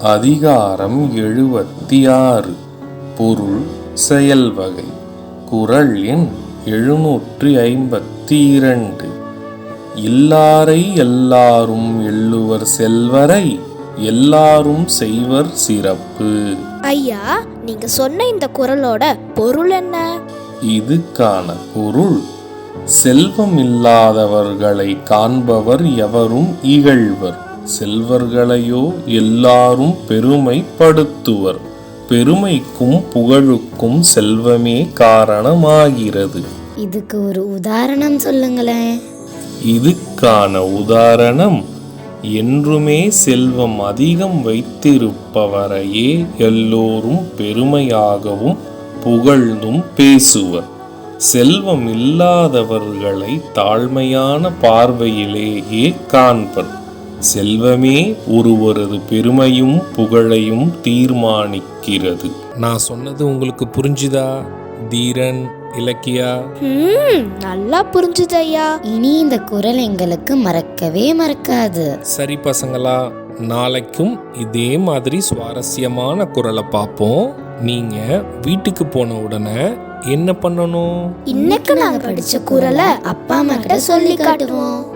அதிகாரம் எழுபத்தி ஆறு பொருள் செயல் வகை குரல் எண் எழுநூற்றி ஐம்பத்தி இரண்டு இல்லாரை எல்லாரும் எள்ளுவர் செல்வரை எல்லாரும் செய்வர் சிறப்பு. ஐயா நீங்க சொன்ன இந்த குரலோட பொருள் என்ன? இதுக்கான பொருள் செல்வம் இல்லாதவர்களை காண்பவர் எவரும் இகழ்வர். செல்வர்களையோ எல்லாரும் பெருமைப்படுத்துவர். பெருமைக்கும் புகழுக்கும் செல்வமே காரணமாகிறது. இதுக்கு ஒரு உதாரணம் சொல்லுங்களேன். இதுக்கான உதாரணம் என்றுமே செல்வம் அதிகம் வைத்திருப்பவரையே எல்லோரும் பெருமையாகவும் புகழ்ந்தும் பேசுவர். செல்வம் இல்லாதவர்களை தாழ்மையான பார்வையிலேயே காண்பர். செல்வமே ஒருவரது பெருமையும் புகழையும் தீர்மானிக்கிறது. நான் சொன்னது உங்களுக்கு புரிஞ்சுதா தீரன் இலக்கியா? ம் நல்லா புரிஞ்சுது ஐயா. இனி இந்த குரல் எங்களுக்கு மறக்கவே மறக்காது. சரி பசங்களா நாளைக்கும் இதே மாதிரி சுவாரஸ்யமான குரலை பார்ப்போம். நீங்க வீட்டுக்கு போன உடனே என்ன பண்ணணும்? இன்னைக்கு நாங்க படிச்ச குரலை அப்பா அம்மா கிட்ட சொல்லி காட்டுவோம்.